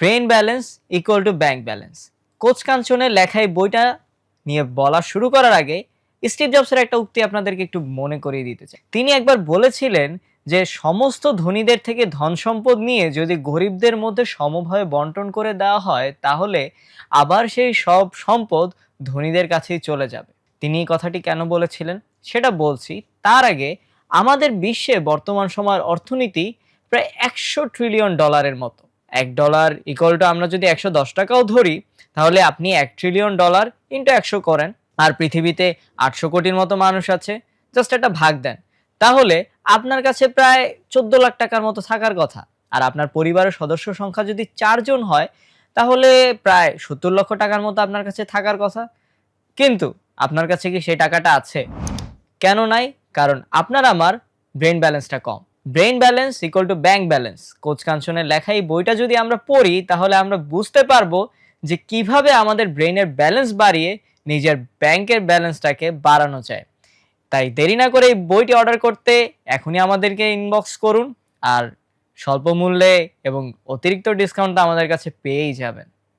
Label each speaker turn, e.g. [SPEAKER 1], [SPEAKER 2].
[SPEAKER 1] Brain balance equal to bank balance coach কাঞ্চনের লেখা এই বইটা নিয়ে বলা শুরু করার আগে স্টিভ জবসের একটা উক্তি আপনাদেরকে একটু মনে করিয়ে দিতে চাই। তিনি একবার বলেছিলেন যে সমস্ত ধনীদের থেকে ধন সম্পদ নিয়ে যদি গরিবদের মধ্যে সমভাবে বন্টন করে দেওয়া হয়, তাহলে আবার সেই সব সম্পদ ধনীদের কাছেই চলে যাবে। তিনি এই কথাটি কেন বলেছিলেন? সেটা বলছি, তার আগে আমাদের বিশ্বে বর্তমান সময়ের অর্থনীতি প্রায় একশো ট্রিলিয়ন ডলারের মতো। এক ডলার ইকুয়াল টু আমরা যদি একশো দশ টাকাও ধরি, তাহলে আপনি এক ট্রিলিয়ন ডলার ইন্টু একশো করেন। আর পৃথিবীতে আটশো কোটির মতো মানুষ আছে। জাস্ট একটা ভাগ দেন। তাহলে আপনার কাছে প্রায় চোদ্দ লাখ টাকার মতো থাকার কথা। আর আপনার পরিবারের সদস্য সংখ্যা যদি চারজন হয়, তাহলে প্রায় সত্তর লক্ষ টাকার মতো আপনার কাছে থাকার কথা। কিন্তু আপনার কাছে কি সেই টাকাটা আছে? কেন নাই? কারণ আপনার আমার ব্রেন ব্যালেন্সটা কম। Brain balance equal to bank balance coach কাঞ্চনের লেখা এই বইটা যদি আমরা পড়ি, তাহলে আমরা বুঝতে পারব যে কীভাবে আমাদের ব্রেনের ব্যালেন্স বাড়িয়ে নিজের ব্যাংকের ব্যালেন্সটাকে বাড়ানো যায়। তাই দেরি না করে এই বইটি অর্ডার করতে এখনই আমাদেরকে ইনবক্স করুন, আর স্বল্প মূল্যে এবং অতিরিক্ত ডিসকাউন্ট আমাদের কাছে পেয়েই যাবেন।